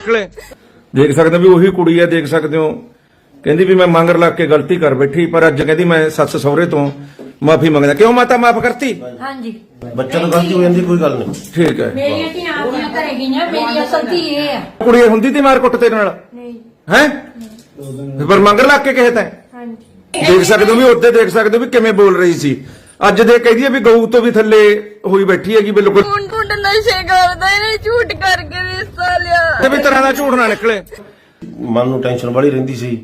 ਨਿਕਲੇ। ਦੇਖ ਸਕਦੇ ਹੋ ਵੀ ਉਹੀ ਕੁੜੀ ਹੈ ਦੇਖ ਸਕਦੇ ਹੋ। ਕਹਿੰਦੀ ਵੀ ਮੈਂ ਮੰਗਰ ਲੱਗ ਕੇ ਗਲਤੀ ਕਰ ਬੈਠੀ ਪਰ ਅੱਜ ਕਹਿੰਦੀ ਮੈਂ ਸੱਸ ਸਹੁਰੇ ਤੋਂ ਮਾਫੀ ਮੰਗਦਾ। ਕਿਉਂ ਮਾਤਾ ਮਾਫ ਕਰਤੀ? ਹਾਂਜੀ। ਬੱਚਾ ਤੋਂ ਗਲਤੀ ਹੋ ਜਾਂਦੀ ਕੋਈ ਗੱਲ ਨਹੀਂ। ਠੀਕ ਹੈ। ਮੇਰੀਆਂ ਧੀਆਂ ਆਪਣੀਆਂ ਘਰੇ ਗਈਆਂ ਮੇਰੀ ਅਸਲ ਧੀ ਇਹ ਆ। ਕੁੜੀ ਹੁੰਦੀ ਤੀ ਮਾਰ ਕੁੱਟ ਤੇਰੇ ਨਾਲ? ਨਹੀਂ। ਹੈ? ਪਰ ਮੰਗਰ ਲੱਗ ਕੇ ਕਹੇ ਤੈਂ? ਹਾਂਜੀ। ਦੇਖ ਸਕਦੇ ਹੋ ਵੀ ਉੱਤੇ ਦੇਖ ਸਕਦੇ ਹੋ ਵੀ ਕਿਵੇਂ ਬੋਲ ਰਹੀ ਸੀ। ਅੱਜ ਦੇ ਕਹਦੀ ਹੈ ਵੀ ਗਊ ਤੋਂ ਵੀ ਥੱਲੇ ਹੋਈ ਬੈਠੀ ਹੈਗੀ ਬਿਲਕੁਲ ਨਸ਼ੇ ਕਰਦਾ ਇਹਨੇ ਝੂਠ ਕਰਕੇ ਰਿਸ਼ਤਾ ਲਿਆ। ਤੇ ਵੀ ਤਰ੍ਹਾਂ ਦਾ ਝੂਠ ਨਾ ਨਿਕਲੇ। ਮਨ ਨੂੰ ਟੈਨਸ਼ਨ ਬੜੀ ਰਹਿੰਦੀ ਸੀ।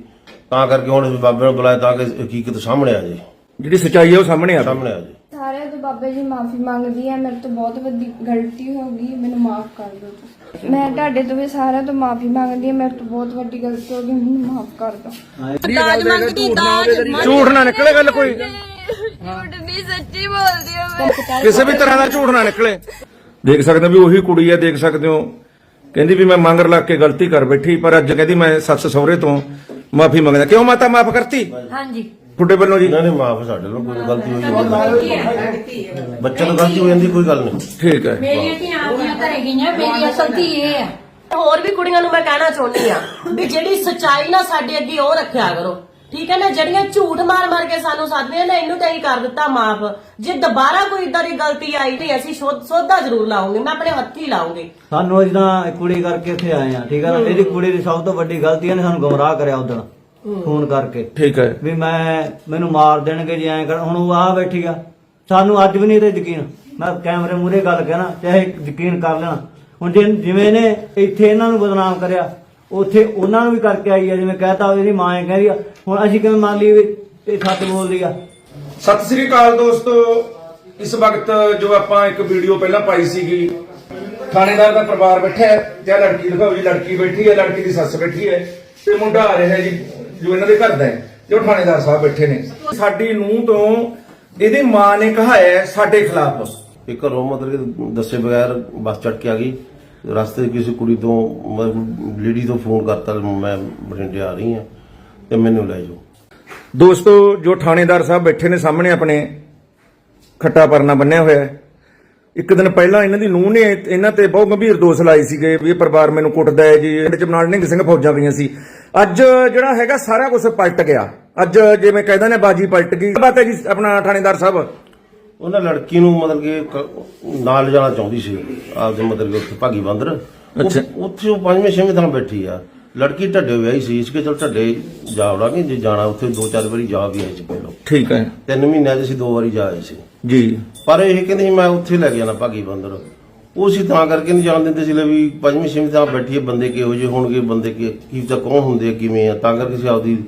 ਤਾਂ ਕਰਕੇ ਹੁਣ ਇਸ ਬਾਬੇ ਨੂੰ ਬੁਲਾਇਆ ਤਾਂ ਕਿ ਹਕੀਕਤ ਸਾਹਮਣੇ ਆ ਜਾਏ ਜਿਹੜੀ ਸੱਚਾਈ ਹੈ ਉਹ ਸਾਹਮਣੇ ਆਵੇ ਸਾਹਮਣੇ ਆ ਜਾਏ ਸਾਰਿਆਂ ਤੋਂ ਬਾਬਾ ਜੀ ਮਾਫੀ ਮੰਗਦੀ ਹੈ ਮੇਰੇ ਤੋਂ ਬਹੁਤ ਵੱਡੀ ਗਲਤੀ ਹੋ ਗਈ ਮੈਨੂੰ ਮਾਫ ਕਰ ਦਿਓ ਤੁਸੀਂ। ਮੈਂ ਤੁਹਾਡੇ ਤੋਂ ਵੀ ਸਾਰਿਆਂ ਤੋਂ ਮਾਫੀ ਮੰਗਦੀ ਹਾਂ ਮੇਰੇ ਤੋਂ ਬਹੁਤ ਵੱਡੀ ਗਲਤੀ ਹੋ ਗਈ ਮੈਨੂੰ ਮਾਫ ਕਰ ਦਿਓ। ਦਾਜ ਮੰਗਦੀ ਦਾਜ ਝੂਠ ਨਾ ਨਿਕਲੇ ਗੱਲ ਕੋਈ। ਝੂਠ ਨਹੀਂ ਸੱਚੀ ਬੋਲਦੀ ਆ ਮੈਂ। ਕਿਸੇ ਵੀ ਤਰ੍ਹਾਂ ਦਾ ਝੂਠ ਨਾ ਨਿਕਲੇ। ਦੇਖ ਸਕਦੇ ਹੋ ਵੀ ਉਹੀ ਕੁੜੀ ਹੈ ਦੇਖ ਸਕਦੇ ਹੋ। ਕਹਿੰਦੀ ਵੀ ਮੈਂ ਮੰਗਰ ਲੱਗ ਕੇ ਗਲਤੀ ਕਰ ਬੈਠੀ ਪਰ ਅੱਜ ਕਹਿੰਦੀ ਮੈਂ ਸੱਸ ਸਹੁਰੇ ਤੋਂ ਮਾਫੀ ਮੰਗਦਾ। ਕਿਉਂ ਮਾਤਾ ਮਾਫ ਕਰਤੀ? ਹਾਂਜੀ। ਤੁਹਾਡੇ ਵੱਲੋਂ ਜੀ। ਇਹਨਾਂ ਨੇ ਮਾਫ ਸਾਡੇ ਨਾਲ ਕੋਈ ਗਲਤੀ ਹੋਈ ਨਹੀਂ। ਬੱਚਾ ਤੋਂ ਗਲਤੀ ਹੋ ਜਾਂਦੀ ਕੋਈ ਗੱਲ ਨਹੀਂ। ਠੀਕ ਹੈ। ਮੇਰੀਆਂ ਧੀਆਂ ਆਪਣੀਆਂ ਘਰੇ ਗਈਆਂ ਮੇਰੀ ਅਸਲ ਧੀ ਇਹ ਆ ਹੋਰ ਵੀ ਕੁੜੀਆਂ ਨੂੰ ਮੈਂ ਕਹਿਣਾ ਚਾਹੁੰਦੀ ਆ ਵੀ ਜਿਹੜੀ ਸਚਾਈ ਨਾ ਸਾਡੇ ਅੱਗੇ ਉਹ ਰੱਖਿਆ ਕਰੋ। ਠੀਕ ਹੈ ਨਾ ਜਿਹੜੀਆਂ ਝੂਠ ਮਾਰ ਮਾਰ ਕੇ ਸਾਨੂੰ ਸਾਧਦੀਆਂ ਨੇ ਇਹਨੂੰ ਤਾਂ ਹੀ ਕਰ ਦਿੱਤਾ ਮਾਫ। ਜੇ ਦੁਬਾਰਾ ਕੋਈ ਇਦਾਂ ਦੀ ਗਲਤੀ ਆਈ ਤੇ ਅਸੀਂ ਸ਼ੋਧ- ਸੋਧਾ ਜ਼ਰੂਰ ਲਾਉਂਗੇ ਮੈਂ ਆਪਣੇ ਹੱਥੀ ਲਾਉਂਗੀ। ਸਾਨੂੰ ਜਿੱਦਾਂ ਕੁੜੀ ਕਰਕੇ ਇੱਥੇ ਆਏ ਆ ਠੀਕ ਹੈ ਨਾ? ਇਹਦੀ ਕੁੜੀ ਦੀ ਸਭ ਤੋਂ ਵੱਡੀ ਗਲਤੀ ਇਹਨੇ ਸਾਨੂੰ ਗੁੰਮਰਾਹ ਕਰਿਆ ਉਦੋਂ ਫੋਨ ਕਰਕੇ। ਠੀਕ ਹੈ। ਵੀ ਮੈਂ ਮੈਨੂੰ ਮਾਰ ਦੇਣਗੇ ਜੇ ਐਂ ਕਰ ਹੁਣ ਉਹ ਆ ਬੈਠੀ ਆ। ਸਾਨੂੰ ਅੱਜ ਵੀ ਨਹੀਂ ਤੇ ਯਕੀਨ। ਮੈਂ ਕੈਮਰੇ ਮੂਰੇ ਗੱਲ ਕਹਿਣਾ ਚਾਹੇ ਯਕੀਨ ਕਰ ਲੈਣਾ। ਹੁਣ ਜੇ ਜਿਵੇਂ ਨੇ ਇੱਥੇ ਇਹਨਾਂ ਨੂੰ ਬਦਨਾਮ ਕਰਿਆ ਉੱਥੇ ਉਹਨਾਂ ਨੂੰ ਵੀ ਕਰਕੇ ਆਈ ਆ ਜਿਵੇਂ ਕਹਤਾ ਇਹਦੀ ਮਾਂ ਐ ਕਹਿ ਰਹੀ ਆ ਹੁਣ ਅਸੀਂ ਕਿਵੇਂ ਮੰਨ ਲਈਏ ਵੀ ਇਹ ਸੱਚ ਬੋਲਦੀ ਆ? ਸਤਿ ਸ੍ਰੀ ਅਕਾਲ ਦੋਸਤੋ। ਇਸ ਵਕਤ ਜੋ ਆਪਾਂ ਇੱਕ ਵੀਡੀਓ ਪਹਿਲਾਂ ਪਾਈ ਸੀਗੀ ਥਾਣੇਦਾਰ ਦਾ ਪਰਿਵਾਰ ਬੈਠਾ ਹੈ ਤੇ ਆਹ ਲੜਕੀ ਦਿਖਾਓ ਜੀ ਲੜਕੀ ਬੈਠੀ ਹੈ ਲੜਕੀ ਦੀ ਸੱਸ ਬੈਠੀ ਹੈ ਤੇ ਮੁੰਡਾ ਆ ਰਿਹਾ ਹੈ ਜੀ ਜੋ ਇਹਨਾਂ ਦੇ ਘਰ ਦਾ ਹੈ ਜੋ ਥਾਣੇਦਾਰ ਸਾਹਿਬ ਬੈਠੇ ਨੇ। ਸਾਡੀ ਨੂੰਹ ਤੋਂ ਇਹਦੀ ਮਾਂ ਨੇ ਕਹਾਇਆ ਸਾਡੇ ਖਿਲਾਫ। ਇਹ ਘਰੋਂ ਮਤਲਬ ਕਿ ਦੱਸੇ ਬਗੈਰ ਬੱਸ ਚੜ ਕੇ ਆ ਗਈ। ਰਸਤੇ 'ਚ ਕਿਸੇ ਕੁੜੀ ਤੋਂ ਲੇਡੀ ਤੋਂ ਫੋਨ ਕਰਤਾ, ਮੈਂ ਬਠਿੰਡੇ ਆ ਰਹੀ ਹਾਂ, ਤੇ ਮੈਨੂੰ ਲੈ ਜਾਓ। ਦੋਸਤੋ, ਜੋ ਥਾਣੇਦਾਰ ਸਾਹਿਬ ਬੈਠੇ ਨੇ ਸਾਹਮਣੇ ਆਪਣੇ, ਖੱਟਾ ਪਰਨਾ ਬੰਨਿਆ ਹੋਇਆ ਹੈ। ਇੱਕ ਦਿਨ ਪਹਿਲਾਂ ਇਹਨਾਂ ਦੀ ਨੂੰਹ ਨੇ ਇਹਨਾਂ ਤੇ ਬਹੁਤ ਗੰਭੀਰ ਦੋਸ਼ ਲਾਏ ਸੀਗੇ ਵੀ ਇਹ ਪਰਿਵਾਰ ਮੈਨੂੰ ਕੁੱਟਦਾ ਹੈ ਜੀ, ਇਹਦੇ ਚ ਨਾਲ ਨਿੰਗ ਸਿੰਘ ਫੌਜਾਂ ਗਈਆਂ ਸੀ। ਅੱਜ ਜਿਹੜਾ ਹੈਗਾ ਸਾਰਾ ਕੁਝ ਪਲਟ ਗਿਆ। ਅੱਜ ਜਿਵੇਂ ਕਹਿੰਦੇ ਨੇ ਬਾਜੀ ਪਲਟ ਗਈ। ਕੀ ਬਾਤ ਹੈ ਜੀ ਆਪਣਾ ਥਾਣੇਦਾਰ ਸਾਹਿਬ? ਉਹਨਾਂ ਲੜਕੀ ਨੂੰ ਮਤਲਬ ਕਿ ਕ- ਨਾਲ ਜਾਣਾ ਚਾਹੁੰਦੀ ਸੀ। ਆਪਦੇ ਮਤਲਬ ਕਿ ਉੱਥੇ ਭਾਗੀ ਬੰਦਰ। ਉਹ- ਅੱਛਾ। ਉੱਥੇ ਉਹ ਪੰਜਵੇਂ ਛੇਵੇਂ ਥਾਂ ਬੈਠੀ ਆ। ਲੜਕੀ ਢੱਡੇ ਵਿਆਹੀ ਸੀ ਇਸ ਕੇ ਚਲ ਢੱਡੇ ਜਾ ਵੜਾਂਗੇ ਜੇ ਜਾਣਾ ਉੱਥੇ ਦੋ ਚਾਰ ਵਾਰੀ ਜਾ ਵੀ ਆਏ ਸੀ ਪਹਿਲਾਂ ਠੀਕ ਹੈ। ਤਿੰਨ ਮਹੀਨਿਆਂ 'ਚ ਅਸੀਂ ਦੋ ਵਾਰੀ ਜਾ ਆਏ ਸੀ। ਜੀ। ਪਰ ਇਹ ਕਹਿੰਦੇ ਸੀ ਮੈਂ ਉੱਥੇ ਲੈ ਕੇ ਜਾਣਾ ਭਾਗੀ ਬੰਦਰ। ਉਹ ਸੀ ਤਾਂ ਕਰਕੇ ਨਹੀਂ ਜਾਣ ਦਿੰਦੇ ਸੀ ਲੈ ਵੀ ਪੰਜਵੇਂ ਛੇਵੇਂ ਥਾਂ ਬੈਠੀ ਹੈ ਬੰਦੇ ਕਿਹੋ ਜਿਹੇ ਹੋਣਗੇ ਬੰਦੇ ਕੀ ਕੀ ਤਾਂ ਕੌਣ ਹੁੰਦੇ ਆ ਕਿਵੇਂ ਆ ਤਾਂ ਕਰਕੇ ਅਸੀਂ ਆਪਦੀ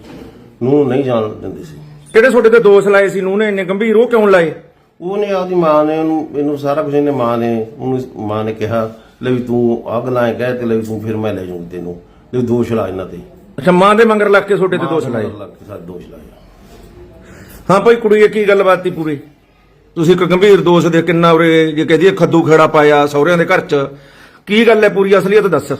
ਨੂੰ ਨਹੀਂ ਜਾਣ ਦਿੰਦੇ ਸੀ। ਕਿਹੜੇ ਤੁਹਾਡੇ ਤੇ ਦੋਸ਼ ਲਾਏ ਸੀ ਨੂੰਹ ਨੇ ਇੰਨੇ ਗੰਭੀਰ ਉਹ ਕਿਉਂ ਲਾਏ? ਉਹਨੇ ਆਪਦੀ ਮਾਂ ਨੇ ਉਹਨੂੰ ਇਹਨੂੰ ਸਾਰਾ ਕੁਝ ਇਹਨੇ ਮਾਂ ਨੇ ਉਹਨੂੰ ਮਾਂ ਨੇ ਕਿਹਾ ਲੈ ਵੀ ਤੂੰ ਆਹ ਗੱਲਾਂ ਐਂ ਕਹਿ ਤੇ ਲੈ ਵੀ ਤੂੰ ਫਿਰ ਮੈਂ ਲੈ ਜਾਊਂ ਤੈਨੂੰ। ਲੈ ਵੀ ਦੋਸ਼ ਲਾ ਇਹਨਾਂ ਤੇ। ਅੱਛਾ ਮਾਂ ਦੇ ਮੰਗਰ ਲੱਗ ਕੇ ਤੁਹਾਡੇ ਤੇ ਦੋਸ਼ ਲਾਏ ਲੱਗ ਕੇ ਦੋਸ਼ ਲਾਏ ਹਾਂ ਭਾਈ ਕੁੜੀ ਇਹ ਕੀ ਗੱਲਬਾਤ ਸੀ ਪੂਰੀ? ਤੁਸੀਂ ਇੱਕ ਗੰਭੀਰ ਦੋਸ਼ ਦੇ ਕਿੰਨਾ ਉਰੇ ਜੇ ਕਹਦੀ ਖੱਦੂ ਖੇੜਾ ਪਾਇਆ ਸਹੁਰਿਆਂ ਦੇ ਘਰ 'ਚ ਕੀ ਗੱਲ ਹੈ ਪੂਰੀ ਅਸਲੀਅਤ ਦੱਸ?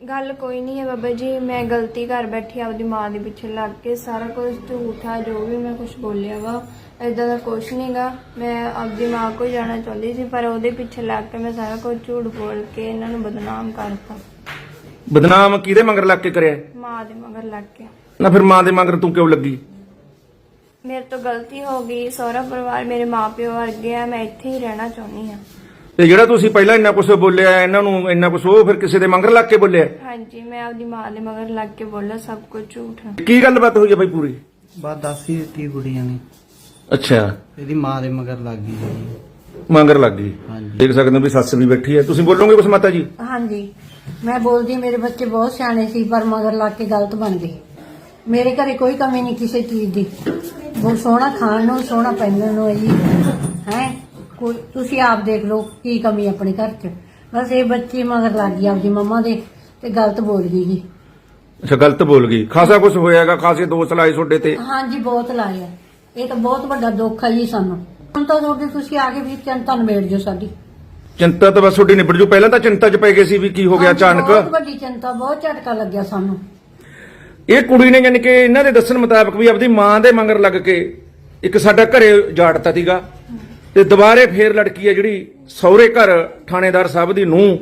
ਗੱਲ ਕੋਈ ਨਹੀਂ ਹੈ ਬਾਬਾ ਜੀ ਮੈਂ ਗਲਤੀ ਕਰ ਬੈਠੀ ਆਪਦੀ ਮਾਂ ਦੇ ਪਿੱਛੇ ਲੱਗ ਕੇ ਸਾਰਾ ਕੁਝ ਝੂਠਾ ਜੋ ਵੀ ਮੈਂ ਕੁਝ ਬੋਲਿਆ ਵਾ ਇਦਾਂ ਦਾ ਕੁਝ ਨਹੀਂਗਾ ਮੈਂ ਆਪਦੀ ਮਾਂ ਕੋਲ ਜਾਣਾ ਚਾਹੁੰਦੀ ਸੀ ਪਰ ਉਹਦੇ ਪਿੱਛੇ ਲੱਗ ਕੇ ਮੈਂ ਸਾਰਾ ਕੁਝ ਝੂਠ ਬੋਲ ਕੇ ਇਹਨਾਂ ਨੂੰ ਬਦਨਾਮ ਕਰਤਾ। ਬਦਨਾਮ ਕਿਹਦੇ ਮੰਗਰ ਲੱਗ ਕੇ ਕਰਿਆ? ਮਾਂ ਦੇ ਮਗਰ ਲੱਗ ਕੇ। ਨਾ ਫਿਰ ਮਾਂ ਦੇ ਮੰਗਰ ਤੂੰ ਕਿਉਂ ਲੱਗੀ? ਮੇਰੇ ਤੋਂ ਗਲਤੀ ਹੋ ਗਈ ਸਹੁਰਾ ਪਰਿਵਾਰ ਮੇਰੇ ਮਾਪਿਓ ਵਰਗੇ ਆ ਮੈਂ ਇੱਥੇ ਹੀ ਰਹਿਣਾ ਚਾਹੁੰਦੀ ਹਾਂ। ਤੇ ਜਿਹੜਾ ਤੁਸੀਂ ਪਹਿਲਾਂ ਇੰਨਾ ਕੁਝ ਬੋਲਿਆ ਇਹਨਾਂ ਨੂੰ ਇੰਨਾ ਕੁਝ ਉਹ ਫਿਰ ਕਿਸੇ ਦੇ ਮੰਗਰ ਲੱਗ ਕੇ ਬੋਲਿਆ? ਹਾਂਜੀ ਮੈਂ ਆਪਦੀ ਮਾਂ ਦੇ ਮਗਰ ਲੱਗ ਕੇ ਬੋਲਿਆ ਸਭ ਕੁਝ ਝੂਠ ਹੈ ਕੀ ਗੱਲਬਾਤ ਹੋਈ ਹੈ ਭਾਈ ਪੂਰੀ? ਬਾਤ ਦੱਸ ਹੀ ਦਿੱਤੀ ਕੁੜੀਆਂ ਨੇ। ਅੱਛਾ। ਇਹਦੀ ਮਾਂ ਦੇ ਮਗਰ ਲੱਗ ਗਈ ਜੀ। ਮੰਗਰ ਲੱਗ ਗਈ। ਹਾਂਜੀ। ਦੇਖ ਸਕਦੇ ਹੋ ਵੀ ਸੱਸ ਵੀ ਬੈਠੀ ਹੈ। ਤੁਸੀਂ ਬੋਲੋਗੇ ਕੁਛ ਮਾਤਾ ਜੀ? ਹਾਂਜੀ। ਮੈਂ ਬੋਲਦੀ ਮੇਰੇ ਬੱਚੇ ਬਹੁਤ ਸਿਆਣੇ ਸੀ ਪਰ ਮਗਰ ਲੱਗ ਕੇ ਗਲਤ ਬਣ ਗਏ। ਮੇਰੇ ਘਰੇ ਕੋਈ ਕਮੀ ਨਹੀਂ ਕਿਸੇ ਚੀਜ਼ ਦੀ। ਬਹੁਤ ਸੋਹਣਾ ਖਾਣ ਨੂੰ ਸੋਹਣਾ ਪਹਿਨਣ ਨੂੰ ਹੈ ਜੀ ਹੈ? ਕੋਈ ਤੁਸੀਂ ਆਪ ਦੇਖ ਲਓ ਕੀ ਕਮੀ ਆਪਣੇ ਘਰ 'ਚ। ਬਸ ਇਹ ਬੱਚੀ ਮਗਰ ਲੱਗ ਗਈ ਆਪਦੀ ਮੰਮਾ ਦੇ ਤੇ ਗਲਤ ਬੋਲ ਗਈ ਜੀ ਅੱਛਾ ਗਲਤ ਬੋਲ ਗਈ। ਖਾਸਾ ਕੁਝ ਹੋਇਆਗਾ ਖਾਸੇ ਦੋਸ਼ ਲਾਏ ਤੁਹਾਡੇ ਤੇ। ਹਾਂਜੀ ਬਹੁਤ ਲਾਇਆ ਇਹ ਤਾਂ ਬਹੁਤ ਵੱਡਾ ਦੁੱਖ ਹੈ ਜੀ ਸਾਨੂੰ। ਹੁਣ ਤਾਂ ਤੁਹਾਡੇ ਤੁਸੀਂ ਆ ਕੇ ਵੀ ਚਿੰਤਾ ਨਿਬੇੜ ਜੋ ਸਾਡੀ। ਚਿੰਤਾ ਤਾਂ ਬਸ ਤੁਹਾਡੀ ਨਿਬੜ ਜੂ। ਪਹਿਲਾਂ ਤਾਂ ਚਿੰਤਾ 'ਚ ਪੈ ਗਏ ਸੀ ਵੀ ਕੀ ਹੋ ਗਿਆ ਹਾਂਜੀ, ਅਚਾਨਕ। ਬਹੁਤ ਵੱਡੀ ਚਿੰਤਾ ਬਹੁਤ ਝਟਕਾ ਲੱਗਿਆ ਸਾਨੂੰ। ਇਹ ਕੁੜੀ ਨੇ ਯਾਨੀ ਕਿ ਇਹਨਾਂ ਦੇ ਦੱਸਣ ਮੁਤਾਬਕ ਵੀ ਆਪਦੀ ਮਾਂ ਦੇ ਮੰਗਰ ਲੱਗ ਕੇ ਇੱਕ ਸਾਡਾ ਘਰੇ ਜਾੜਤਾ ਸੀਗਾ। ਤੇ ਦੁਬਾਰੇ ਫੇਰ ਲੜਕੀ ਹੈ ਜਿਹੜੀ ਸਹੁਰੇ ਘਰ ਥਾਣੇਦਾਰ ਸਾਹਿਬ ਦੀ ਨੂੰਹ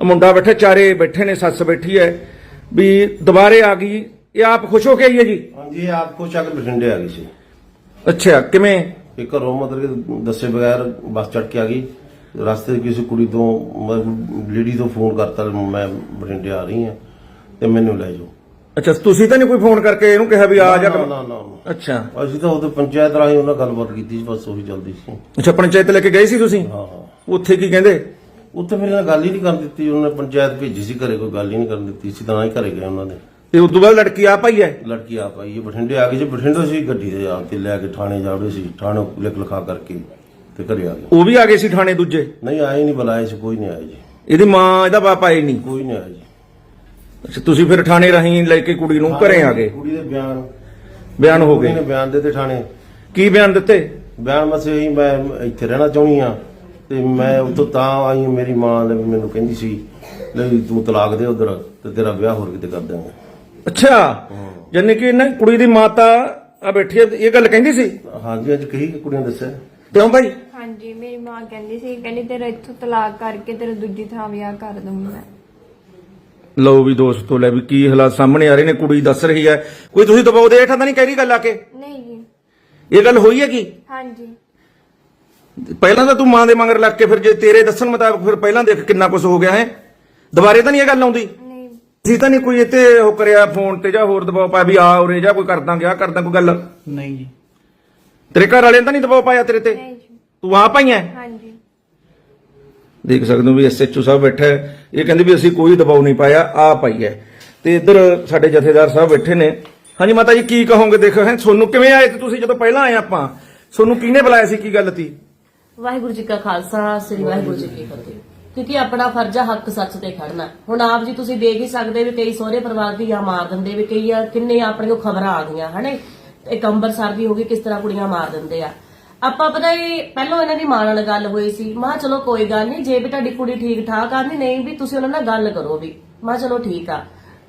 ਉਹ ਮੁੰਡਾ ਬੈਠਾ ਚਾਰੇ ਬੈਠੇ ਨੇ ਸੱਸ ਬੈਠੀ ਹੈ। ਵੀ ਦੁਬਾਰੇ ਆ ਗਈ। ਇਹ ਆਪ ਖੁਸ਼ ਹੋ ਕੇ ਆਈ ਹੈ ਜੀ? ਹਾਂਜੀ ਇਹ ਆਪ ਕੇ ਬਠਿੰਡੇ ਆ ਗਈ ਸੀ। ਅੱਛਾ ਕਿਵੇਂ? ਇਹ ਘਰੋਂ ਮਤਲਬ ਕਿ ਦੱਸੇ ਬਗੈਰ ਬੱਸ ਚੜ ਕੇ ਆ ਗਈ। ਰਸਤੇ 'ਚ ਕਿਸੇ ਕੁੜੀ ਤੋਂ ਲੇਡੀ ਤੋਂ ਫੋਨ ਕਰਤਾ ਮੈਂ ਬਠਿੰਡੇ ਆ ਰਹੀ ਹਾਂ ਤੇ ਮੈਨੂੰ ਲੈ ਜਾਓ। ਅੱਛਾ ਤੁਸੀਂ ਤਾਂ ਨਹੀਂ ਕੋਈ ਫੋਨ ਕਰਕੇ ਇਹਨੂੰ ਕਿਹਾ ਵੀ ਆ ਜਾ ਨਾ ਨਾ ਨਾ। ਅੱਛਾ। ਅਸੀਂ ਤਾਂ ਉਹਦੇ ਪੰਚਾਇਤ ਰਾਹੀਂ ਉਹਨਾਂ ਗੱਲਬਾਤ ਕੀਤੀ ਸੀ ਬਸ ਉਹੀ ਚੱਲਦੀ ਸੀ। ਅੱਛਾ ਪੰਚਾਇਤ ਲੈ ਕੇ ਗਏ ਸੀ ਤੁਸੀਂ? ਹਾਂ। ਹਾਂ ਉੱਥੇ ਕੀ ਕਹਿੰਦੇ? ਉੱਥੇ ਮੇਰੇ ਨਾਲ ਗੱਲ ਹੀ ਨਹੀਂ ਕਰਨ ਦਿੱਤੀ ਉਹਨਾਂ ਨੇ ਪੰਚਾਇਤ ਭੇਜੀ ਸੀ ਘਰੇ ਕੋਈ ਗੱਲ ਹੀ ਨਹੀਂ ਕਰਨ ਦਿੱਤੀ ਸੀ ਤਾਂ ਹੀ ਘਰੇ ਗਏ ਉਹਨਾਂ ਦੇ। ਤੇ ਉਸ ਤੋਂ ਬਾਅਦ ਲੜਕੀ ਆ ਪਾਈ ਹੈ? ਲੜਕੀ ਆਪ ਆਈ ਹੈ ਬਠਿੰਡੇ ਆ ਗਈ ਜੀ ਬਠਿੰਡੇ ਸੀ ਗੱਡੀ ਦੇ ਆ ਕੇ ਲੈ ਕੇ ਥਾਣੇ ਜਾੜੇ ਸੀ ਥਾਣੇ ਲਿਖ ਲਿਖਾ ਕਰਕੇ ਤੇ ਘਰੇ ਆ ਗਏ। ਉਹ ਵੀ ਆ ਗਏ ਸੀ ਥਾਣੇ ਦੂਜੇ? ਨਹੀਂ ਆਏ ਨਹੀਂ ਬੁਲਾਏ ਸੀ ਕੋਈ ਨਹੀਂ ਆਇਆ ਜੀ। ਇਹਦੀ ਮਾਂ ਇਹਦਾ ਬਾਪ ਆਏ ਨਹੀਂ? ਕੋਈ ਨਹੀਂ ਆਇਆ ਜੀ। ਅੱਛਾ ਤੁਸੀਂ ਫਿਰ ਥਾਣੇ ਰਾਹੀਂ ਲੈ ਕੇ ਕੁੜੀ ਨੂੰ ਘਰੇ ਆ ਗਏ? ਕੁੜੀ ਦੇ ਬਿਆਨ। ਬਿਆਨ ਹੋ ਕੁੜੀ ਗਏ ਨੇ ਬਿਆਨ ਦਿੱਤੇ ਥਾਣੇ। ਕੀ ਬਿਆਨ ਦਿੱਤੇ? ਬਿਆਨ ਬਸ ਇਹੀ ਮੈਂ ਇੱਥੇ ਰਹਿਣਾ ਚਾਹੁੰਦੀ ਆ ਤੇ ਮੈਂ ਉਤੋਂ ਤਾਂ ਆਈ ਮੇਰੀ ਮਾਂ ਨੇ ਮੈਨੂੰ ਕਹਿੰਦੀ ਸੀ ਲੈ ਤੂੰ ਤਲਾਕ ਦੇ ਉਧਰ ਤੇ ਤੇਰਾ ਵਿਆਹ ਹੋਰ ਕਿਤੇ ਕਰ ਦਾਂਗੇ ਅੱਛਾ। ਜਾਨੀ ਕਿ ਨਾ ਕੁੜੀ ਦੀ ਮਾਤਾ ਆ ਬੈਠੀ ਹੈ ਇਹ ਗੱਲ ਕਹਿੰਦੀ ਸੀ? ਹਾਂਜੀ ਅੱਜ ਕਹੀ ਕਿ ਕੁੜੀਆਂ ਦੱਸਿਆ। ਕਿਉਂ ਭਾਈ? ਹਾਂਜੀ ਮੇਰੀ ਮਾਂ ਕਹਿੰਦੀ ਸੀ ਕਹਿੰਦੀ ਤੇਰਾ ਇੱਥੋਂ ਤਲਾਕ ਕਰਕੇ ਤੇਰਾ ਦੂਜੀ ਥਾਂ ਵਿਆਹ ਕਰ ਦੂੰਗੀ ਮੈਂ। ਲਓ ਵੀ ਦੋਸਤੋ ਲੈ ਵੀ ਕੀ ਹਾਲਾਤ ਸਾਹਮਣੇ ਆ ਰਹੇ ਨੇ ਕੁੜੀ ਦੱਸ ਰਹੀ ਹੈ। ਕੋਈ ਤੁਸੀਂ ਦਬਾਅ ਦੇ ਹੇਠਾਂ ਤਾਂ ਨਹੀਂ ਕਹਿ ਰਹੀ ਗੱਲ ਆ ਕੇ। ਨਹੀਂ ਜੀ। ਇਹ ਗੱਲ ਹੋਈ ਹੈ ਕੀ? ਹਾਂਜੀ। ਪਹਿਲਾਂ ਤਾਂ ਤੂੰ ਮਾਂ ਦੇ ਮਗਰ ਲੱਗ ਕੇ ਫਿਰ ਜੇ ਤੇਰੇ ਦੱਸਣ ਮੁਤਾਬਕ ਫਿਰ ਪਹਿਲਾਂ ਦੇਖ ਕਿੰਨਾ ਕੁਝ ਹੋ ਗਿਆ ਹੈ। ਦੁਬਾਰੇ ਤਾਂ ਨਹੀਂ ਇਹ ਗੱਲ ਆਉਂਦੀ। ਤੁਸੀਂ ਤਾਂ ਨਹੀਂ ਕੋਈ ਇੱਥੇ ਉਹ ਕਰਿਆ ਫੋਨ ਤੇ ਜਾਂ ਹੋਰ ਦਬਾਅ ਪਾਇਆ ਵੀ ਆ ਉਰੇ ਜਾਂ ਕੋਈ ਕਰਦਾ ਗਿਆ ਕਰਦਾ ਕੋਈ ਗੱਲ? ਨਹੀਂ ਜੀ। ਤੇਰੇ ਘਰ ਵਾਲਿਆਂ ਨੇ ਤਾਂ ਨਹੀਂ ਦਬਾਅ ਪਾਇਆ ਤੇਰੇ ਤੇ? ਨਹੀਂ ਜੀ। ਤੂੰ ਆ ਪਾਈਆਂ ਹਾਂਜੀ। ਦੇਖ ਸਕਦੇ ਹੋ ਵੀ ਐਸਐਚਓ ਸਾਹਿਬ ਬੈਠਾ ਹੈ। ਇਹ ਕਹਿੰਦੇ ਵੀ ਅਸੀਂ ਕੋਈ ਦਬਾਅ ਨਹੀਂ ਪਾਇਆ ਆ ਪਾਈ ਹੈ ਤੇ ਇੱਧਰ ਸਾਡੇ ਜਥੇਦਾਰ ਸਾਹਿਬ ਬੈਠੇ ਨੇ। ਹਾਂਜੀ ਮਾਤਾ ਜੀ ਕੀ ਕਹੋਗੇ? ਦੇਖੋ ਹੈ ਤੁਹਾਨੂੰ ਕਿਵੇਂ ਆਏ ਤੇ ਤੁਸੀਂ ਜਦੋਂ ਪਹਿਲਾਂ ਆਏ ਆਪਾਂ? ਤੁਹਾਨੂੰ ਕਿਹਨੇ ਬੁਲਾਇਆ ਸੀ? ਕੀ ਗੱਲ ਤੀ ਵਾਹਿਗੁਰੂ ਜੀ ਕਾ ਖਾਲਸਾ ਸ੍ਰੀ ਵਾਹਿਗੁਰੂ ਜੀ ਕੀ ਫਤਿਹ। ਕਿਉਂਕਿ ਆਪਣਾ ਫਰਜ਼ ਆ ਹੱਕ ਸੱਚ ਤੇ ਖੜਨਾ। ਹੁਣ ਆਪ ਜੀ ਤੁਸੀਂ ਦੇਖ ਹੀ ਸਕਦੇ ਵੀ ਕਈ ਸਹੁਰੇ ਪਰਿਵਾਰ ਦੀ ਆ ਮਾਰ ਦਿੰਦੇ ਵੀ ਕਈ ਆ ਕਿੰਨੇ ਆਪਣੇ ਕੋ ਖਬਰਾਂ ਆ ਗਈਆਂ, ਹਨੇ? ਇੱਕ ਅੰਬਰਸਰ ਦੀ ਹੋ ਗਈ, ਕਿਸ ਤਰ੍ਹਾਂ ਕੁੜੀਆਂ ਮਾਰ ਦਿੰਦੇ ਆ। ਆਪਾਂ ਪਤਾ ਹੀ ਪਹਿਲਾਂ ਇਹਨਾਂ ਦੀ ਮਾਂ ਨਾਲ ਗੱਲ ਹੋਈ ਸੀ, ਮਾਂ ਚਲੋ ਕੋਈ ਗੱਲ ਨਹੀਂ, ਜੇ ਵੀ ਤੁਹਾਡੀ ਕੁੜੀ ਠੀਕ ਠਾਕ ਆ, ਨਹੀਂ ਨਹੀਂ ਵੀ ਤੁਸੀਂ ਉਹਨਾਂ ਨਾਲ ਗੱਲ ਕਰੋ ਵੀ। ਮਾਂ ਚਲੋ ਠੀਕ ਆ।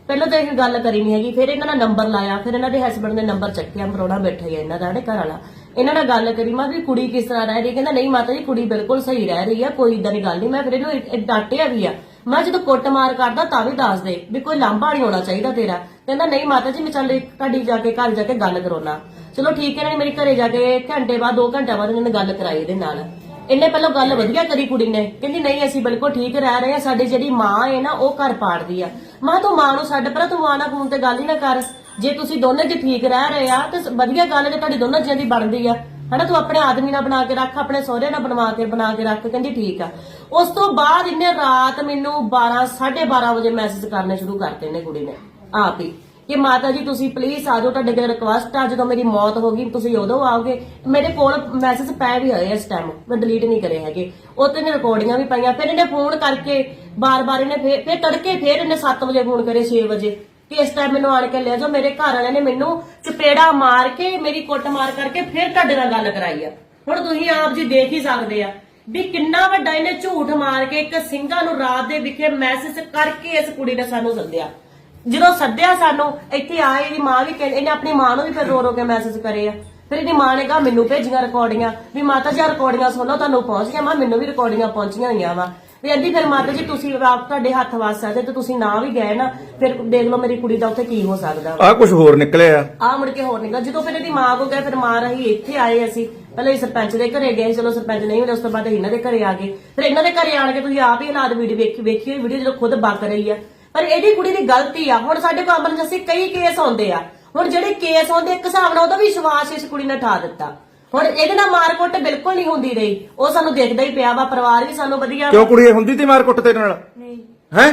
ਪਹਿਲਾਂ ਤਾਂ ਇਹ ਗੱਲ ਕਰੀ ਨਹੀਂ ਹੈਗੀ, ਫਿਰ ਇਹਨਾਂ ਦਾ ਨੰਬਰ ਲਾਇਆ, ਫਿਰ ਇਹਨਾਂ ਦੇ ਹਸਬੰਡ ਨੇ ਨੰਬਰ ਚੱਕਿਆ, ਮਰੋੜਾ ਬੈਠਾ ਹੀ ਇਹਨਾਂ ਦਾ ਨੇ ਘਰ ਵਾਲਾ। ਇਹਨਾਂ ਨਾਲ ਗੱਲ ਕਰੀ, ਮੈਂ ਵੀ ਕੁੜੀ ਕਿਸ ਤਰ੍ਹਾਂ ਰਹਿ ਰਹੀ ਕਹਿੰਦਾ, ਨਹੀਂ ਮਾਤਾ ਜੀ, ਕੁੜੀ ਬਿਲਕੁਲ ਸਹੀ ਰਹਿ ਰਹੀ ਆ ਕੋਈ ਇਦਾਂ ਦੀ ਗੱਲ ਨਹੀਂ। ਮੈਂ ਫਿਰ ਇਹਨੂੰ ਡਾਂਟਿਆ ਵੀ ਆ। ਮੈਂ ਜਦੋਂ ਕੁੱਟਮਾਰ ਕਰਦਾ, ਤਾਂ ਵੀ ਦੱਸ ਦੇ ਵੀ ਕੋਈ ਲਾਂਭਾ ਨਹੀਂ ਹੋਣਾ ਚਾਹੀਦਾ ਤੇਰਾ। ਕਹਿੰਦਾ, ਨਹੀਂ ਮਾਤਾ ਜੀ, ਮੈਂ ਚੱਲ ਇੱਕ ਤੁਹਾਡੀ ਜਾ ਕੇ ਘਰ ਜਾ ਕੇ ਗੱਲ ਕਰਾਉਣਾ ਚਲੋ ਠੀਕ ਹੈ, ਇਹਨਾਂ ਨੇ ਮੇਰੇ ਘਰੇ ਜਾ ਕੇ ਘੰਟੇ ਬਾਅਦ 2 ਘੰਟੇ ਬਾਅਦ ਇਹਨਾਂ ਨੇ ਗੱਲ ਕਰਾਈ ਇਹਦੇ ਨਾਲ। ਇਹਨੇ ਪਹਿਲਾਂ ਗੱਲ ਵਧੀਆ ਕਰੀ ਕੁੜੀ ਨੇ। ਕਹਿੰਦੀ, ਨਹੀਂ, ਅਸੀਂ ਬਿਲਕੁਲ ਠੀਕ ਰਹਿ ਰਹੇ ਹਾਂ, ਸਾਡੀ ਜਿਹੜੀ ਮਾਂ ਹੈ ਨਾ, ਉਹ ਘਰ ਪਾੜਦੀ ਆ। ਮਾਂ ਤੂੰ ਮਾਂ ਨੂੰ ਛੱਡ ਪਰ ਤੂੰ ਮਾਂ ਨਾਲ ਫੋਨ ਤੇ ਗੱਲ ਹੀ ਨਾ ਕਰ। ਜੇ ਤੁਸੀਂ ਦੋਨੇ ਜੇ ਠੀਕ ਰਹਿ ਰਹੇ ਆ, ਤੇ ਵਧੀਆ ਗੱਲ ਹੈ ਜੇ ਤੁਹਾਡੀ ਦੋਨਾਂ ਜੀਆਂ ਦੀ ਬਣਦੀ ਆ। ਹਨਾ, ਤੂੰ ਆਪਣੇ ਆਦਮੀ ਨਾਲ ਬਣਾ ਕੇ ਰੱਖ, ਆਪਣੇ ਸਹੁਰੇ ਨਾਲ ਬਣਵਾ ਕੇ, ਬਣਾ ਕੇ ਰੱਖ, ਕਹਿੰਦੀ ਠੀਕ ਆ। ਉਸ ਤੋਂ ਬਾਅਦ ਇਹਨੇ ਰਾਤ ਮੈਨੂੰ 12 12:30 ਵਜੇ ਮੈਸੇਜ ਕਰਨੇ ਸ਼ੁਰੂ ਕਰਤੇ ਨੇ ਕੁੜੀ ਨੇ, ਆਪ ਹੀ। ਕਿ ਮਾਤਾ ਜੀ, ਤੁਸੀਂ ਪਲੀਜ਼ ਆ ਜਾਓ, ਤੁਹਾਡੇ ਕੋਲ ਰਿਕਵੈਸਟ ਆ, ਜਦੋਂ ਮੇਰੀ ਮੌਤ ਹੋ ਗਈ, ਤੁਸੀਂ ਉਦੋਂ ਆਓਗੇ। ਮੇਰੇ ਕੋਲ ਮੈਸੇਜ ਪੈ ਵੀ ਹੋਏ ਇਸ ਟਾਈਮ ਮੈਂ ਡਿਲੀਟ ਨਹੀਂ ਕਰੇ ਹੈਗੇ। ਉਹ ਤੇ ਨੇ ਰਿਕਾਰਡਿੰਗਾਂ ਵੀ ਪਾਈਆਂ, ਫਿਰ ਇਹਨੇ ਫੋਨ ਕਰਕੇ ਬਾਰ-ਬਾਰ ਇਹਨੇ ਫਿਰ ਫਿਰ ਤੜਕੇ ਫਿਰ ਇਹਨੇ 7 ਵਜੇ ਫੋਨ ਕਰੇ 6 ਵਜੇ। ਕਿ ਇਸ ਟਾਈਮ ਮੈਨੂੰ ਆਣ ਕੇ ਲੈ ਜਾਓ, ਮੇਰੇ ਘਰ ਵਾਲਿਆਂ ਨੇ ਮੈਨੂੰ ਚਪੇੜਾ ਮਾਰ ਕੇ, ਮੇਰੀ ਕੁੱਟ ਮਾਰ ਕਰਕੇ ਫਿਰ ਤੁਹਾਡੇ ਨਾਲ ਗੱਲ ਕਰਾਈ ਆ। ਹੁਣ ਤੁਸੀਂ ਆਪ ਜੀ ਦੇਖ ਹੀ ਸਕਦੇ ਆ ਵੀ ਕਿੰਨਾ ਵੱਡਾ ਇਹਨੇ ਝੂਠ ਮਾਰ ਕੇ ਇੱਕ ਸਿੰਘਾਂ ਨੂੰ ਰਾਤ ਦੇ ਵਿਖੇ ਮੈਸੇਜ ਕਰਕੇ ਇਸ ਕੁੜੀ ਨੇ ਸਾਨੂੰ ਸੱਦਿਆ। ਜਦੋਂ ਸੱਦਿਆ ਸਾਨੂੰ, ਇੱਥੇ ਆਏ, ਇਹਦੀ ਮਾਂ ਵੀ ਕਹਿੰਦੀ ਇਹਨੇ ਆਪਣੀ ਮਾਂ ਨੂੰ ਵੀ ਫਿਰ ਰੋ ਰੋ ਕੇ ਮੈਸੇਜ ਕਰੇ ਆ। ਫਿਰ ਇਹਦੀ ਮਾਂ ਨੇ ਕਹਾ, ਮੈਨੂੰ ਭੇਜੀਆਂ ਰਿਕਾਰਡਿੰਗਾਂ ਵੀ ਮਾਤਾ ਜੀ ਰਿਕਾਰਡਿੰਗਾਂ ਸੁਣੋ ਤੁਹਾਨੂੰ ਪਹੁੰਚ ਗਿਆ। ਮਾਂ ਮੈਨੂੰ ਵੀ ਰਿਕਾਰਡਿੰਗਾਂ ਪਹੁੰਚੀਆਂ ਹੋਈਆਂ ਵਾ। ਵੀ ਕਹਿੰਦੀ ਫਿਰ ਮਾਤਾ ਜੀ ਤੁਸੀਂ ਆਪ ਤੁਹਾਡੇ ਹੱਥ ਵੱਸ ਆ ਤੇ ਤੁਸੀਂ ਨਾ ਵੀ ਗਏ ਨਾ ਫਿਰ ਦੇਖ ਲਓ ਮੇਰੀ ਕੁੜੀ ਦਾ ਉੱਥੇ ਕੀ ਹੋ ਸਕਦਾ। ਆ ਕੁਝ ਹੋਰ ਨਿਕਲਿਆ। ਆ ਮੁੜ ਕੇ ਹੋਰ ਨਿਕਲ ਜਦੋਂ ਫਿਰ ਇਹਦੀ ਮਾਂ ਕੋ ਗਏ ਫਿਰ ਮਾਂ ਰਹੀ ਇੱਥੇ ਆਏ ਅਸੀਂ। ਪਹਿਲਾਂ ਸਰਪੰਚ ਦੇ ਘਰੇ ਗਏ ਚਲੋ ਸਰਪੰਚ ਨਹੀਂ ਮਿਲੇ ਉਸ ਤੋਂ ਬਾਅਦ ਇਹਨਾਂ ਦੇ ਘਰੇ ਆ ਗਏ। ਫਿਰ ਇਹਨਾਂ ਦੇ ਘਰੇ ਆਣ ਕੇ ਤੁਸੀਂ ਆਪ ਹੀ ਹਾਲਾਤ ਵੀਡੀਓ ਵੇਖੀ ਵੇਖੀ ਹੋਈ ਵੀਡੀਓ ਜਦੋਂ ਖੁਦ ਬਕ ਰਹੀ ਆ। ਪਰ ਇਹਦੀ ਕੁੜੀ ਦੀ ਗਲਤੀ ਆ। ਹੁਣ ਸਾਡੇ ਕੋਲ ਐਮਰਜੈਂਸੀ ਕਈ ਕੇਸ ਆਉਂਦੇ ਆ। ਹੁਣ ਜਿਹੜੇ ਕੇਸ ਆਉਂਦੇ ਇੱਕ ਹਿਸਾਬ ਨਾਲ ਉਹਦਾ ਵੀ ਵਿਸ਼ਵਾਸ ਇਸ ਕੁੜੀ ਨੇ ਠਾ ਦਿੱਤਾ। ਹੁਣ ਇਹਦੇ ਨਾਲ ਮਾਰਕੁੱਟ ਬਿਲਕੁਲ ਨਹੀਂ ਹੁੰਦੀ ਰਹੀ। ਉਹ ਸਾਨੂੰ ਦੇਖਦਾ ਹੀ ਪਿਆ ਵਾ ਪਰਿਵਾਰ ਵੀ ਸਾਨੂੰ ਵਧੀਆ ਕਿਉਂ ਕੁੜੀ ਇਹ ਹੁੰਦੀ ਤੀ ਮਾਰ ਕੁੱਟ ਤੇਰੇ ਨਾਲ? ਨਹੀਂ। ਹੈ?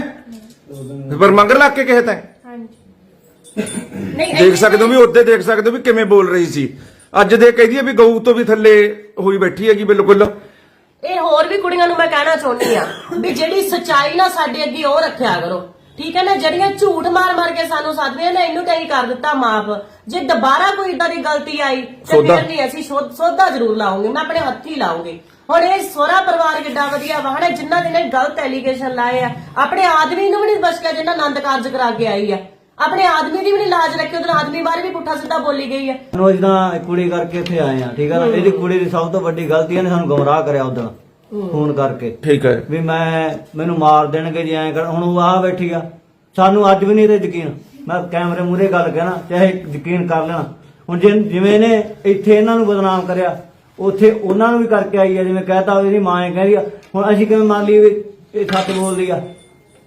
ਪਰ ਮੰਗਰ ਲੱਗ ਕੇ ਕਹੇ ਤੈਂ? ਨਹੀਂ ਦੇਖ ਸਕਦੇ ਹੋ ਵੀ ਉੱਤੇ ਦੇਖ ਸਕਦੇ ਹੋ ਵੀ ਕਿਵੇਂ ਬੋਲ ਰਹੀ ਸੀ। ਅੱਜ ਦੇ ਕਹਦੀ ਵੀ ਗਊ ਤੋਂ ਵੀ ਥੱਲੇ ਹੋਈ ਬੈਠੀ ਹੈਗੀ ਬਿਲਕੁਲ। ਇਹ ਹੋਰ ਵੀ ਕੁੜੀਆਂ ਨੂੰ ਮੈਂ ਕਹਿਣਾ ਚਾਹੁੰਦੀ ਆ ਵੀ ਜਿਹੜੀ ਸਚਾਈ ਨਾ ਸਾਡੇ ਅੱਗੇ ਉਹ ਰੱਖਿਆ ਕਰੋ। ਠੀਕ ਹੈ ਨਾ ਜਿਹੜੀਆਂ ਝੂਠ ਮਾਰ ਮਾਰ ਕੇ ਸਾਨੂੰ ਸਾਧਦੀਆਂ ਨੇ ਇਹਨੂੰ ਤਾਂ ਹੀ ਕਰ ਦਿੱਤਾ ਮਾਫ। ਜੇ ਦੁਬਾਰਾ ਕੋਈ ਇਦਾਂ ਦੀ ਗਲਤੀ ਆਈ ਤੇ ਸੋਧਾ। ਫਿਰ ਨਹੀਂ ਅਸੀਂ ਸੋ- ਸੋਧਾ ਜ਼ਰੂਰ ਲਾਉਂਗੇ ਮੈਂ ਆਪਣੇ ਹੱਥੀ ਲਾਉਂਗੀ। ਹੁਣ ਇਹ ਸੋਹਰਾ ਪਰਿਵਾਰ ਕਿੱਡਾ ਵਧੀਆ ਵਾ ਹਨਾ ਜਿਨ੍ਹਾਂ ਦੇ ਨੇ ਗਲਤ ਐਲੀਗੇਸ਼ਨ ਲਾਏ ਆ। ਆਪਣੇ ਆਦਮੀ ਨੂੰ ਵੀ ਨਹੀਂ ਬਚਕਿਆ ਜਿੰਨਾ ਆਨੰਦ ਕਾਰਜ ਕਰਾ ਕੇ ਆਈ ਆ। ਆਪਣੇ ਆਦਮੀ ਦੀ ਵੀ ਨਹੀਂ ਲਾਜ ਰੱਖੀ ਉਹਦੇ ਆਦਮੀ ਬਾਰੇ ਵੀ ਪੁੱਠਾ ਸਿੱਧਾ ਬੋਲੀ ਗਈ ਆ। ਸਾਨੂੰ ਜਿੱਦਾਂ ਕੁੜੀ ਕਰਕੇ ਇੱਥੇ ਆਏ ਆ ਠੀਕ ਆ ਨਾ? ਇਹਦੀ ਕੁੜੀ ਦੀ ਸਭ ਤੋਂ ਵੱਡੀ ਗਲਤੀ ਇਹਨੇ ਸਾਨੂੰ ਗਮਰਾਹ ਕਰਿਆ ਉਦੋਂ ਫੋਨ ਕਰਕੇ। ਠੀਕ ਹੈ। ਵੀ ਮੈਂ ਮੈਨੂੰ ਮਾਰ ਦੇਣਗੇ ਜੀ ਐਂ ਕਰ। ਹੁਣ ਉਹ ਆ ਬੈਠੀ ਆ। ਸਾਨੂੰ ਅੱਜ ਵੀ ਨਹੀਂ ਤੇ ਯਕੀਨ। ਮੈਂ ਕੈਮਰੇ ਮੂਰੇ ਗੱਲ ਕਹਿਣਾ ਚਾਹੇ ਯਕੀਨ ਕਰ ਲੈਣਾ। ਹੁਣ ਜੇ ਜਿਵੇਂ ਇਹਨੇ ਇੱਥੇ ਇਹਨਾਂ ਨੂੰ ਬਦਨਾਮ ਕਰਿਆ ਉੱਥੇ ਉਹਨਾਂ ਨੂੰ ਵੀ ਕਰਕੇ ਆਈ ਆ। ਜਿਵੇਂ ਕਹਤਾ ਇਹਦੀ ਮਾਂ ਇਹ ਕਹਿੰਦੀ ਆ ਹੁਣ ਅਸੀਂ ਕਿਵੇਂ ਮੰਨ ਲਈਏ ਵੀ ਇਹ ਸੱਚ ਬੋਲਦੀ ਆ?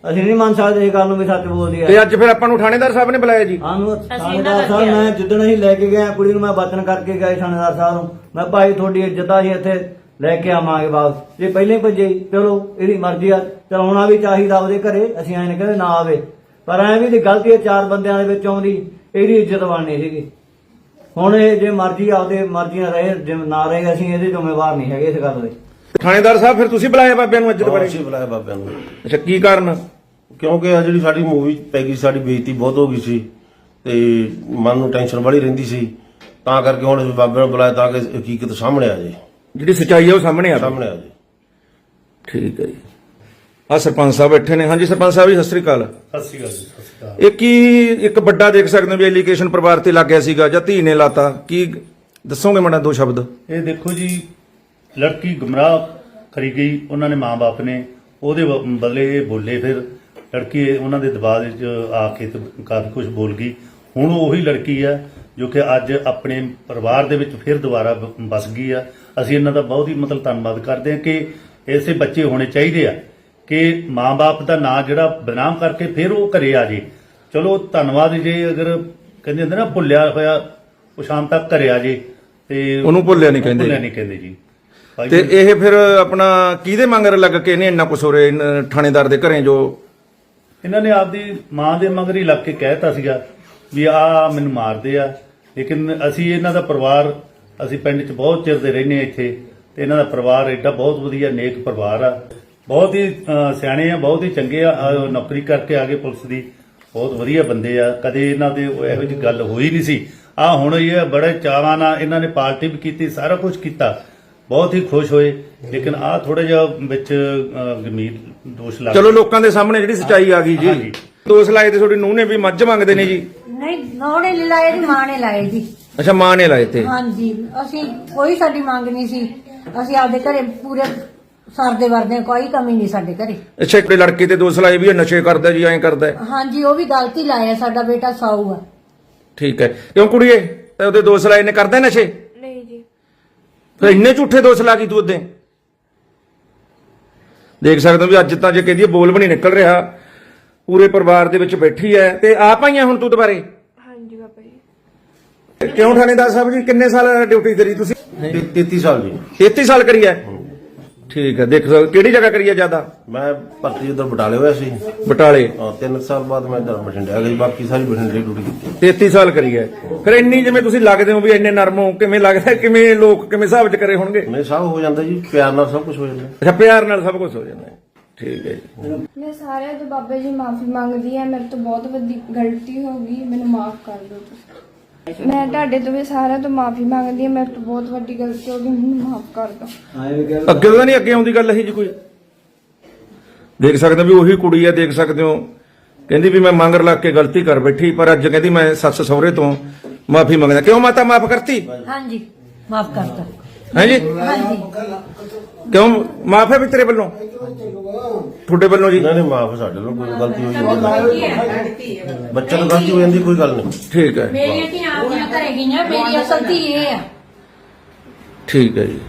ਅਸੀਂ ਨਹੀਂ ਮੰਨ ਸਕਦੇ ਇਹ ਗੱਲ ਨੂੰ ਵੀ ਸੱਚ ਬੋਲਦੀ ਆ। ਤੇ ਅੱਜ ਫਿਰ ਆਪਾਂ ਨੂੰ ਥਾਣੇਦਾਰ ਸਾਹਿਬ ਨੇ ਬੁਲਾਇਆ ਜੀ? ਸਾਨੂੰ ਥਾਣੇਦਾਰ ਸਾਹਿਬ ਮੈਂ ਜਿੱਦਣ ਅਸੀਂ ਲੈ ਕੇ ਗਏ ਆ, ਕੁੜੀ ਨੂੰ ਮੈਂ ਬਚਨ ਕਰਕੇ ਗਿਆ ਥਾਣੇਦਾਰ ਸਾਹਿਬ ਨੂੰ। ਮੈਂ ਭਾਈ ਤੁਹਾਡੀ ਇੱਜ਼ਤ ਆ ਜੀ ਇੱਥੇ ਲੈ ਕੇ ਆਵਾਂਗੇ ਵਾਪਸ। ਜੇ ਪਹਿਲੇ ਭੱਜੇ ਚਲੋ ਇਹਦੀ ਮਰਜ਼ੀ ਆ। ਚਲਾਉਣਾ ਵੀ ਚਾਹੀਦਾ ਉਹਦੇ ਘਰੇ ਅਸੀਂ ਐਂ ਨੀ ਕਹਿੰਦੇ ਨਾ ਆਵੇ। ਪਰ ਐਂ ਵੀ ਦੀ ਗਲਤੀ ਹੈ ਚਾਰ ਬੰਦਿਆਂ ਦੇ ਵਿੱਚ ਆਉਂਦੀ ਇਹਦੀ ਇੱਜ਼ਤ ਬਣਨੀ ਸੀਗੀ। ਹੁਣ ਇਹ ਜੇ ਮਰਜ਼ੀ ਆਪਦੇ ਮਰਜ਼ੀ ਨਾਲ ਰਹੇ ਜੇ ਨਾ ਰਹੇ ਅਸੀਂ ਇਹਦੇ ਜ਼ਿੰਮੇਵਾਰ ਨਹੀਂ ਹੈਗੇ ਇਸ ਗੱਲ ਦੇ। ਥਾਣੇਦਾਰ ਸਾਹਿਬ ਫਿਰ ਤੁਸੀਂ ਬੁਲਾਇਆ ਬਾਬਿਆਂ ਨੂੰ ਅੱਜ ਦੁਬਾਰੇ ਅਸੀਂ ਬੁਲਾਇਆ ਬਾਬਿਆਂ ਨੂੰ। ਅੱਛਾ ਕੀ ਕਾਰਨ? ਕਿਉਂਕਿ ਆ ਜਿਹੜੀ ਸਾਡੀ ਮੂਵੀ ਪੈ ਗਈ ਸਾਡੀ ਬੇਇੱਜ਼ਤੀ ਬਹੁਤ ਹੋ ਗਈ ਸੀ ਤੇ ਮਨ ਨੂੰ ਟੈਨਸ਼ਨ ਬੜੀ ਰਹਿੰਦੀ ਸੀ। ਤਾਂ ਕਰਕੇ ਹੁਣ ਬਾਬਿਆਂ ਨੂੰ ਬੁਲਾਇਆ ਤਾਂ ਕਿ ਹਕੀਕਤ ਸਾਹਮਣੇ ਆ ਜਾਏ। ਜਿਹੜੀ ਸਚਾਈ ਹੈ ਉਹ ਸਾਹਮਣੇ ਆਵੇ ਸਾਹਮਣੇ ਆ ਜਾਏ ਠੀਕ ਹੈ ਜੀ। ਆ ਸਰਪੰਚ ਸਾਹਿਬ ਬੈਠੇ ਨੇ। ਹਾਂਜੀ ਸਰਪੰਚ ਸਾਹਿਬ ਜੀ ਸਤਿ ਸ੍ਰੀ ਅਕਾਲ। ਸਤਿ ਸ਼੍ਰੀ ਅਕਾਲ ਜੀ ਸਤਿ ਸ਼੍ਰੀ ਅਕਾਲ। ਇਹ ਕੀ ਇੱਕ ਵੱਡਾ ਦੇਖ ਸਕਦੇ ਹੋ ਵੀ ਐਲੀਗੇਸ਼ਨ ਪਰਿਵਾਰ ਤੇ ਲੱਗ ਗਿਆ ਸੀਗਾ ਜਾਂ ਧੀ ਨੇ ਲਾਤਾ। ਕੀ ਦੱਸੋਗੇ ਮੜਾ ਦੋ ਸ਼ਬਦ? ਇਹ ਦੇਖੋ ਜੀ ਲੜਕੀ ਗੁੰਮਰਾਹ ਕਰੀ ਗਈ ਉਹਨਾਂ ਨੇ ਮਾਂ-ਬਾਪ ਨੇ। ਉਹਦੇ ਬ- ਬਦਲੇ ਇਹ ਬੋਲੇ ਫਿਰ। ਲੜਕੀ ਉਹਨਾਂ ਦੇ ਦਬਾਅ ਵਿੱਚ ਆ ਕੇ ਤੇ ਕਾਫੀ ਕੁਝ ਬੋਲ ਗਈ। ਹੁਣ ਉਹੀ ਲੜਕੀ ਆ ਜੋ ਕਿ ਅੱਜ ਆਪਣੇ ਪਰਿਵਾਰ ਦੇ ਵਿੱਚ ਫਿਰ ਦੁਬਾਰਾ ਬ- ਵਸ ਗਈ ਆ। ਅਸੀਂ ਇਹਨਾਂ ਦਾ ਬਹੁਤ ਹੀ ਮਤਲਬ ਧੰਨਵਾਦ ਕਰਦੇ ਹਾਂ ਕਿ ਐਸੇ ਬੱਚੇ ਹੋਣੇ ਚਾਹੀਦੇ ਆ ਕਿ ਮਾਂ-ਬਾਪ ਦਾ ਨਾਂ ਜਿਹੜਾ ਬਦਨਾਮ ਕਰਕੇ ਫਿਰ ਉਹ ਘਰੇ ਆ ਜੇ। ਚਲੋ ਧੰਨਵਾਦ ਜੇ ਅਗਰ ਕਹਿੰਦੇ ਹੁੰਦੇ ਨਾ ਭੁੱਲਿਆ ਹੋਇਆ ਉਹ ਸ਼ਾਮ ਤੱਕ ਘਰੇ ਆ ਜੇ ਤੇ ਉਹਨੂੰ ਭੁੱਲਿਆ ਨਹੀਂ ਕਹਿੰਦੇ। ਭੁੱਲਿਆ ਨਹੀਂ ਕਹਿੰਦੇ ਜੀ। ਤੇ ਇਹ ਫਿਰ ਆਪਣਾ ਕਿਹਦੇ ਮੰਗਰ ਲੱਗ ਕੇ ਇਹਨੇ ਇੰਨਾ ਕੁਛ ਹੋ ਰਿਹਾ ਇਹਨਾਂ ਥਾਣੇਦਾਰ ਦੇ ਘਰੇ ਜੋ ਇਹਨਾਂ ਨੇ ਆਪਦੀ ਮਾਂ ਦੇ ਮਗਰ ਹੀ ਲੱਗ ਕੇ ਕਹਿਤਾ ਸੀਗਾ ਵੀ ਆ ਮੈਨੂੰ ਮਾਰਦੇ ਆ ਲੇਕਿਨ ਅਸੀਂ ਇਹਨਾਂ ਦਾ ਪਰਿਵਾਰ ਅਸੀਂ ਪਿੰਡ 'ਚ ਬਹੁਤ ਚਿਰ ਦੇ ਰਹਿੰਦੇ ਆ ਇੱਥੇ ਤੇ ਇਹਨਾਂ ਦਾ ਪਰਿਵਾਰ ਐਡਾ ਬਹੁਤ ਵਧੀਆ ਨੇਕ ਪਰਿਵਾਰ ਆ। ਬਹੁਤ ਹੀ ਸਿਆਣੇ ਆ ਬਹੁਤ ਹੀ ਚੰਗੇ ਆ ਨੌਕਰੀ ਕਰਕੇ ਆਗੇ ਪੁਲਿਸ ਦੀ। ਬਹੁਤ ਵਧੀਆ ਬੰਦੇ ਆ। ਕਦੇ ਇਹਨਾਂ ਦੇ ਇਹੋ ਜਿਹੀ ਗੱਲ ਹੋਈ ਨਹੀਂ ਸੀ। ਆ ਹੁਣ ਇਹ ਬੜੇ ਚਾਵਾਂ ਨਾਲ ਇਹਨਾਂ ਨੇ ਪਾਰਟੀ ਵੀ ਕੀਤੀ ਸਾਰਾ ਕੁਝ ਕੀਤਾ। ਬਹੁਤ ਹੀ ਖੁਸ਼ ਹੋਏ। ਲੇਕਿਨ ਆ ਥੋੜਾ ਜਿਹਾ ਵਿੱਚ ਅ, ਗੰਭੀਰ ਦੋਸ਼ ਲੱਗ ਚਲੋ ਲੋਕਾਂ ਦੇ ਸਾਹਮਣੇ ਜਿਹੜੀ ਸਚਾਈ ਆ ਗਈ ਜੀ। ਦੋਸ਼ ਲਾਏ ਤੇ ਤੁਹਾਡੀ ਨੂੰਹ ਨੇ ਵੀ ਮੱਝ ਮੰਗਦੇ ਨੇ ਜੀ। ਨਹੀਂ ਨੌਣੇ ਨੀ ਲਾਏ ਦੀ ਮਾਂ ਨੇ ਲਾਏ ਜੀ। ਅੱਛਾ ਮਾਂ ਨੇ ਲਾਏ ਤੇ? ਹਾਂਜੀ ਅਸੀਂ ਕੋਈ ਸਾਡੀ ਮੰਗ ਨਹੀਂ ਸੀ। ਅਸੀਂ ਆਪਦੇ ਘਰੇ ਪੂਰੇ ਸਰਦੇ ਵਰਦੇ ਕੋਈ ਕਮੀ ਨਹੀਂ ਸਾਡੇ ਘਰੇ। ਅੱਛਾ ਇੱਕ ਲੜਕੇ ਤੇ ਦੋਸ਼ ਲਾਏ ਵੀ ਇਹ ਨਸ਼ੇ ਕਰਦਾ ਜੀ ਐਂ ਕਰਦਾ ਹੈ। ਹਾਂਜੀ ਉਹ ਵੀ ਗਲਤੀ ਲਾਇਆ ਸਾਡਾ ਬੇਟਾ ਸਾਊ ਆ। ਠੀਕ ਹੈ। ਕਿਉਂ ਕੁੜੀਏ? ਤੇ ਉਹਦੇ ਦੋਸ਼ ਲਾਏ ਨੇ ਕਰਦਾ ਨਸ਼ੇ? ਨਹੀਂ ਜੀ। ਫਿਰ ਇੰਨੇ ਝੂਠੇ ਦੋਸ਼ ਲਾ ਗਈ ਤੂੰ ਉਹਦੇ? ਦੇਖ ਸਕਦੇ ਹੋ ਵੀ ਅੱਜ ਤਾਂ ਜੇ ਕਹਿੰਦੀ ਹੈ ਬੋਲ ਵੀ ਨਹੀਂ ਨਿਕਲ ਰਿਹਾ। ਪੂਰੇ ਪਰਿਵਾਰ ਦੇ ਵਿੱਚ ਬੈਠੀ ਹੈ ਤੇ ਆਪ ਆਈਆਂ ਹੁਣ ਤੂੰ ਦੁਬਾਰੇ? ਕਿਉਂ ਥਾਣੇਦਾਰ ਸਾਹਿਬ ਜੀ? ਕਿੰਨੇ ਸਾਲ ਡਿਊਟੀ ਕਰੀ ਤੁਸੀਂ? ਤੇ 33 ਸਾਲ ਜੀ। 33 ਸਾਲ ਕਰੀ ਹੈ? ਠੀਕ ਹੈ ਦੇਖ ਸਕਦੇ ਹੋ। ਕਿਹੜੀ ਜਗ੍ਹਾ ਕਰੀ ਹੈ ਜ਼ਿਆਦਾ? ਮੈਂ ਭਰਤੀ ਉਧਰ ਬਟਾਲੇ ਹੋਇਆ ਸੀ। ਬਟਾਲੇ। ਹਾਂ, ਤਿੰਨ ਸਾਲ ਬਾਅਦ ਮੈਂ ਇੱਧਰ ਬਠਿੰਡੇ ਆ ਗਈ ਬਾਕੀ ਸਾਰੀ ਬਠਿੰਡੇ ਡਿਊਟੀ ਕੀਤੀ। 33 ਸਾਲ ਕਰੀ ਹੈ। ਫਿਰ ਇੰਨੀ ਜਿਵੇਂ ਤੁਸੀਂ ਲੱਗਦੇ ਹੋ ਵੀ ਇੰਨੇ ਨਰਮ ਹੋ ਕਿਵੇਂ ਲੱਗਦਾ ਕਿਵੇਂ ਲੋਕ ਕਿਵੇਂ ਹਿਸਾਬ ਚ ਕਰੇ ਹੋਣਗੇ? ਨਹੀਂ ਸਭ ਹੋ ਜਾਂਦਾ ਜੀ ਪਿਆਰ ਨਾਲ ਸਭ ਕੁਝ ਹੋ ਜਾਂਦਾ। ਅੱਛਾ ਪਿਆਰ ਨਾਲ ਸਭ ਕੁਝ ਹੋ ਜਾਂਦਾ ਹੈ। ਠੀਕ ਹੈ ਜੀ। ਮੈਂ ਸਾਰਿਆਂ ਤੋਂ ਬਾਬਾ ਜੀ ਮਾਫੀ ਮੰਗਦੀ ਹਾਂ ਮੇਰੇ ਤੋਂ ਬਹੁਤ ਵੱਡੀ ਗਲਤੀ ਹੋ ਗਈ ਮੈਨੂੰ ਮਾਫ ਕਰ ਦਿਓ ਤੁਸੀਂ। ਮੈਂ ਤੁਹਾਡੇ ਤੋਂ ਵੀ ਸਾਰਿਆਂ ਤੋਂ ਮਾਫੀ ਮੰਗਦੀ ਹਾਂ ਮੇਰੇ ਤੋਂ ਬਹੁਤ ਵੱਡੀ ਗਲਤੀ ਹੋ ਗਈ ਮੈਨੂੰ ਮਾਫ ਕਰ ਦਿਓ। ਅੱਗੇ ਤਾਂ ਨਹੀਂ ਅੱਗੇ ਆਉਂਦੀ ਗੱਲ ਇਹੀ ਜੀ ਕੋਈ। ਦੇਖ ਸਕਦੇ ਹੋ ਵੀ ਉਹੀ ਕੁੜੀ ਹੈ ਦੇਖ ਸਕਦੇ ਹੋ। ਕਹਿੰਦੀ ਵੀ ਮੈਂ ਮੰਗਰ ਲੱਗ ਕੇ ਗਲਤੀ ਕਰ ਬੈਠੀ ਪਰ ਅੱਜ ਕਹਿੰਦੀ ਮੈਂ ਸੱਸ ਸਹੁਰੇ ਤੋਂ ਮਾਫੀ ਮੰਗਦਾ। ਕਿਉਂ ਮਾਤਾ ਮਾਫ ਕਰਤੀ? ਹਾਂਜੀ ਮਾਫ ਕਰਤਾ। ਹਾਂਜੀ। ਕਿਉਂ? ਮਾਫ ਹੈ ਵੀ ਤੇਰੇ ਵੱਲੋਂ? ਤੁਹਾਡੇ ਵੱਲੋਂ ਜੀ। ਇਹਨਾਂ ਨੇ ਮਾਫ ਸਾਡੇ ਨਾਲ ਕੋਈ ਗਲਤੀ ਹੋਈ ਹੈ ਬੱਚੇ ਨੂੰ ਗਲਤੀ ਹੋ ਜਾਂਦੀ ਕੋਈ ਗੱਲ ਨਹੀਂ। ਠੀਕ ਹੈ। ਮੇਰੀਆਂ ਧੀਆਂ ਆਪਣੀਆਂ ਘਰੇ ਗਈਆਂ ਮੇਰੀ ਅਸਲ ਧੀ ਇਹ ਆ। ਠੀਕ ਹੈ ਜੀ।